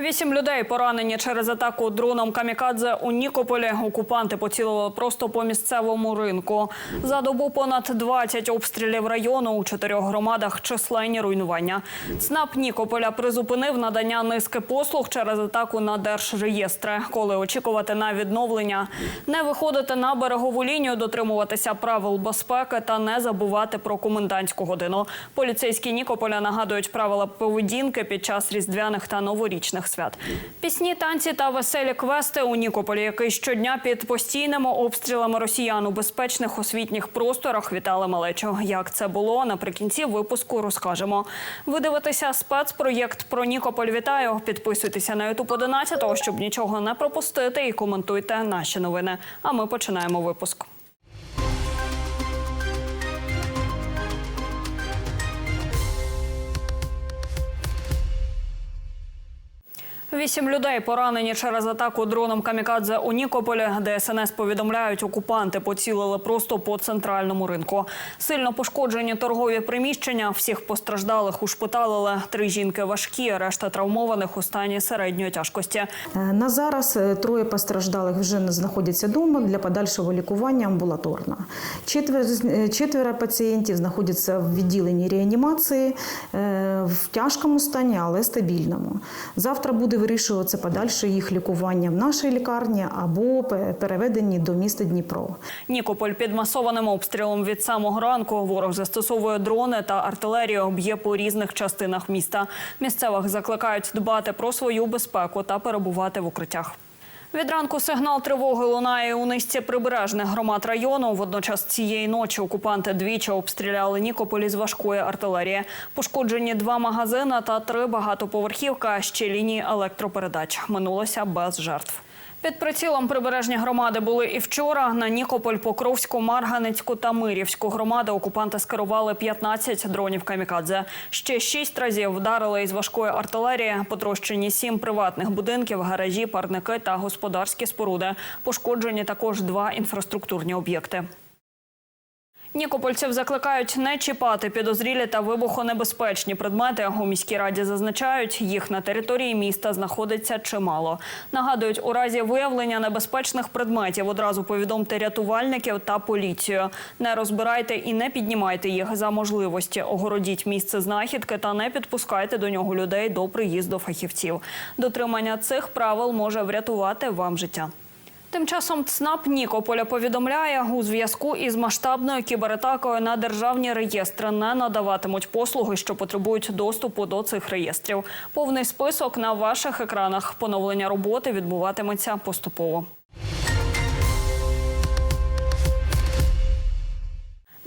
Вісім людей поранені через атаку дроном камікадзе у Нікополі. Окупанти поцілили просто по місцевому ринку. За добу понад 20 обстрілів району у чотирьох громадах численні руйнування. ЦНАП Нікополя призупинив надання низки послуг через атаку на держреєстри. Коли очікувати на відновлення, не виходити на берегову лінію, дотримуватися правил безпеки та не забувати про комендантську годину. Поліцейські Нікополя нагадують правила поведінки під час різдвяних та новорічних свят. Пісні, танці та веселі квести у Нікополі, який щодня під постійними обстрілами росіян у безпечних освітніх просторах вітали малечу. Як це було наприкінці випуску, розкажемо. Ви дивитеся спецпроєкт про Нікополь. Вітаю. Підписуйтеся на Ютуб 11, щоб нічого не пропустити, і коментуйте наші новини. А ми починаємо випуск. Вісім людей поранені через атаку дроном камікадзе у Нікополі. ДСНС повідомляють, окупанти поцілили просто по центральному ринку. Сильно пошкоджені торгові приміщення. Всіх постраждалих ушпиталили. Три жінки важкі, решта травмованих у стані середньої тяжкості. Е, На зараз е, троє постраждалих вже не знаходяться вдома для подальшого лікування амбулаторно. Четверо, е, четверо пацієнтів знаходяться в відділенні реанімації в тяжкому стані, але стабільному. Завтра буде вирішуватися подальше їх лікування в нашій лікарні або переведені до міста Дніпро. Нікополь під масованим обстрілом від самого ранку. Ворог застосовує дрони та артилерію, б'є по різних частинах міста. Місцевих закликають дбати про свою безпеку та перебувати в укриттях. Від ранку сигнал тривоги лунає у низці прибережних громад району. Водночас цієї ночі окупанти двічі обстріляли Нікополі з важкої артилерії. Пошкоджені два магазини та три багатоповерхівка, ще лінії електропередач. Минулося без жертв. Під прицілом прибережні громади були і вчора. На Нікополь, Покровську, Марганецьку та Мирівську громади окупанти скерували 15 дронів камікадзе. Ще шість разів вдарили із важкої артилерії. Потрощені сім приватних будинків, гаражі, парники та господарські споруди. Пошкоджені також два інфраструктурні об'єкти. Нікопольців закликають не чіпати підозрілі та вибухонебезпечні предмети. У міській раді зазначають, їх на території міста знаходиться чимало. Нагадують, у разі виявлення небезпечних предметів одразу повідомте рятувальників та поліцію. Не розбирайте і не піднімайте їх за можливості. Огородіть місце знахідки та не підпускайте до нього людей до приїзду фахівців. Дотримання цих правил може врятувати вам життя. Тим часом ЦНАП Нікополя повідомляє, у зв'язку із масштабною кібератакою на державні реєстри не надаватимуть послуги, що потребують доступу до цих реєстрів. Повний список на ваших екранах. Поновлення роботи відбуватиметься поступово.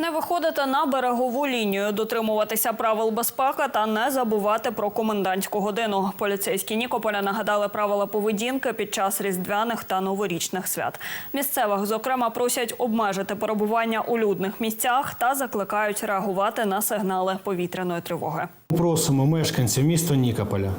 Не виходити на берегову лінію, дотримуватися правил безпеки та не забувати про комендантську годину. Поліцейські Нікополя нагадали правила поведінки під час різдвяних та новорічних свят. Місцевих, зокрема, просять обмежити перебування у людних місцях та закликають реагувати на сигнали повітряної тривоги. Просимо мешканців міста Нікополя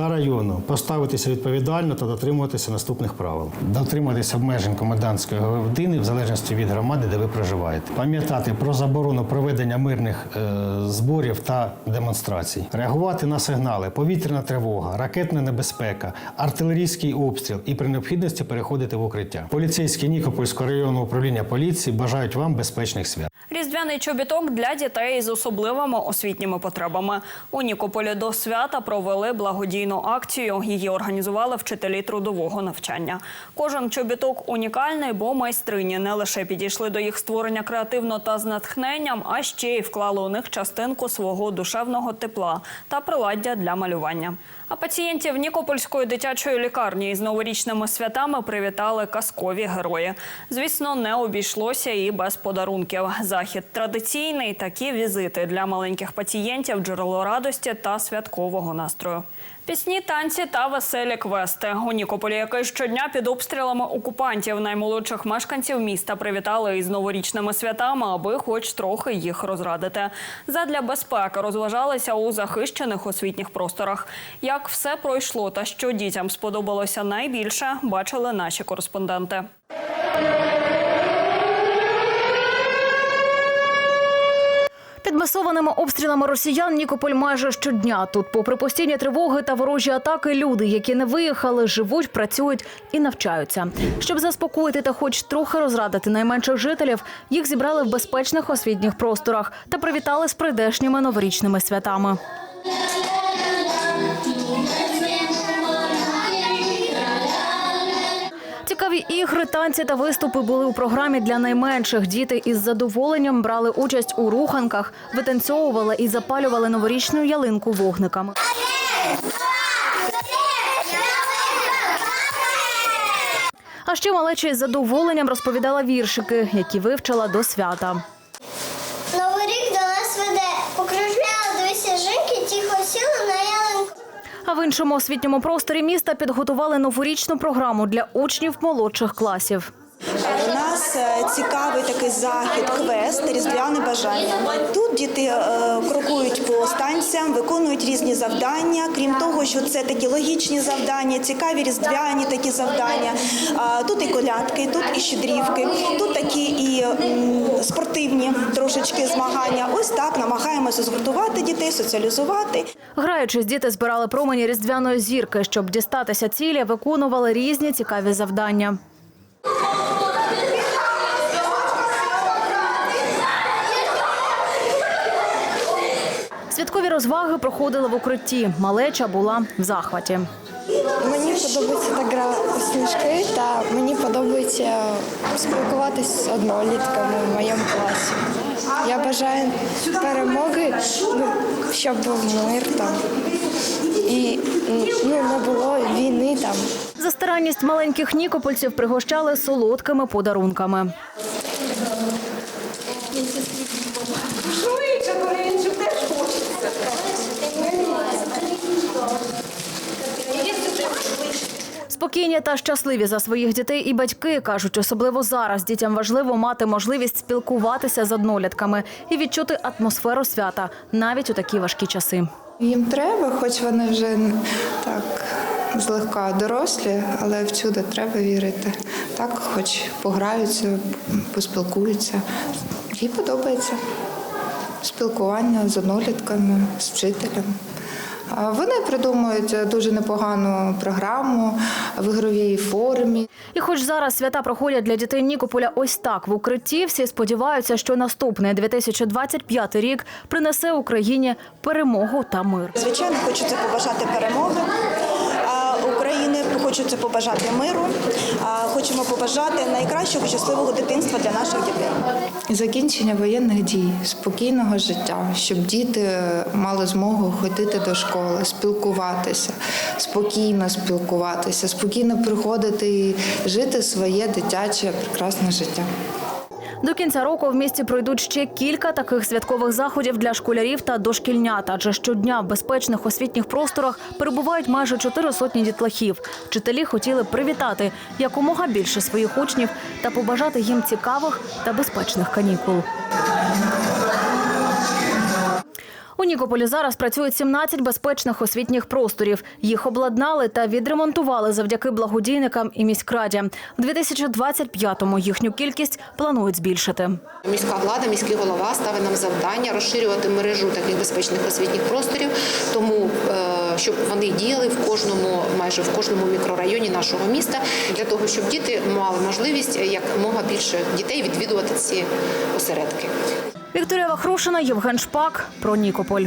та району поставитися відповідально та дотримуватися наступних правил. Дотримуватися обмежень комендантської години в залежності від громади, де ви проживаєте. Пам'ятати про заборону проведення мирних е, зборів та демонстрацій. Реагувати на сигнали, повітряна тривога, ракетна небезпека, артилерійський обстріл і при необхідності переходити в укриття. Поліцейські Нікопольського районного управління поліції бажають вам безпечних свят. Різдвяний чобіток для дітей з особливими освітніми потребами. У Нікополі до свята провели благодійну акцію. Її організували вчителі трудового навчання. Кожен чобіток унікальний, бо майстрині не лише підійшли до їх створення креативно та з натхненням, а ще й вклали у них частинку свого душевного тепла та приладдя для малювання. А пацієнтів Нікопольської дитячої лікарні із новорічними святами привітали казкові герої. Звісно, не обійшлося і без подарунків. Захід традиційний. Такі візити для маленьких пацієнтів джерело радості та святкового настрою. Пісні, танці та веселі квести. У Нікополі, який щодня під обстрілами окупантів наймолодших мешканців міста привітали із новорічними святами, аби хоч трохи їх розрадити. Задля безпеки розважалися у захищених освітніх просторах. Як все пройшло та що дітям сподобалося найбільше, бачили наші кореспонденти. Під масованими обстрілами росіян Нікополь майже щодня. Тут, попри постійні тривоги та ворожі атаки, люди, які не виїхали, живуть, працюють і навчаються. Щоб заспокоїти та хоч трохи розрадити найменших жителів, їх зібрали в безпечних освітніх просторах та привітали з прийдешніми новорічними святами. Цікаві ігри, танці та виступи були у програмі для найменших. Діти із задоволенням брали участь у руханках, витанцьовували і запалювали новорічну ялинку вогниками. А ще малеча із задоволенням розповідала віршики, які вивчила до свята. Новий рік до нас веде. Покружляли дві сніжинки, тихо сіли на ялинку. А в іншому освітньому просторі міста підготували новорічну програму для учнів молодших класів. Е, цікавий такий захід, квест, різдвяне бажання. Тут діти е, крокують по станціям, виконують різні завдання. Крім того, що це такі логічні завдання, цікаві різдвяні такі завдання. Тут і колядки, тут і щедрівки, тут такі і спортивні трошечки змагання. Ось так намагаємося згуртувати дітей, соціалізувати. Граючись, діти збирали промені різдвяної зірки. Щоб дістатися цілі, виконували різні цікаві завдання. Розваги проходили в укритті. Малеча була в захваті. Мені подобається та гра у сніжки, та мені подобається спілкуватися з однолітками в моєму класі. Я бажаю перемоги, ну, щоб був мир там. І ну, не було війни там. За старанність маленьких нікопольців пригощали солодкими подарунками. Спокійні та щасливі за своїх дітей і батьки кажуть, особливо зараз дітям важливо мати можливість спілкуватися з однолітками і відчути атмосферу свята навіть у такі важкі часи. Їм треба, хоч вони вже так злегка дорослі, але в чудо треба вірити. Так, хоч пограються, поспілкуються. Їй подобається спілкування з однолітками, з вчителем. Вони придумують дуже непогану програму в ігровій формі. І хоч зараз свята проходять для дітей Нікополя ось так в укритті, всі сподіваються, що наступний 2025 рік принесе Україні перемогу та мир. Звичайно, хочеться побажати перемоги хочеться побажати миру. Хочемо побажати найкращого щасливого дитинства для наших дітей. Закінчення воєнних дій, спокійного життя, щоб діти мали змогу ходити до школи, спілкуватися, спокійно спілкуватися, спокійно приходити і жити своє дитяче прекрасне життя. До кінця року в місті пройдуть ще кілька таких святкових заходів для школярів та дошкільнят. Адже щодня в безпечних освітніх просторах перебувають майже чотири сотні дітлахів. Вчителі хотіли привітати якомога більше своїх учнів та побажати їм цікавих та безпечних канікул. У Нікополі зараз працюють 17 безпечних освітніх просторів. Їх обладнали та відремонтували завдяки благодійникам і міськраді. В 2025-му їхню кількість планують збільшити. Міська влада, міський голова ставить нам завдання розширювати мережу таких безпечних освітніх просторів, тому е, щоб вони діяли в кожному, майже в кожному мікрорайоні нашого міста, для того, щоб діти мали можливість якомога більше дітей відвідувати ці осередки. Вікторія Вахрушина, Євген Шпак про Нікополь.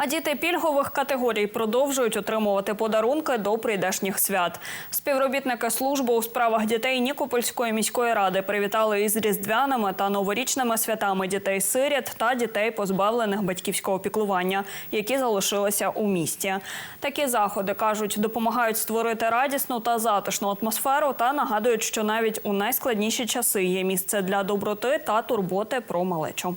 А діти пільгових категорій продовжують отримувати подарунки до прийдешніх свят. Співробітники служби у справах дітей Нікопольської міської ради привітали із різдвяними та новорічними святами дітей-сиріт та дітей, позбавлених батьківського піклування, які залишилися у місті. Такі заходи кажуть, допомагають створити радісну та затишну атмосферу та нагадують, що навіть у найскладніші часи є місце для доброти та турботи про малечу.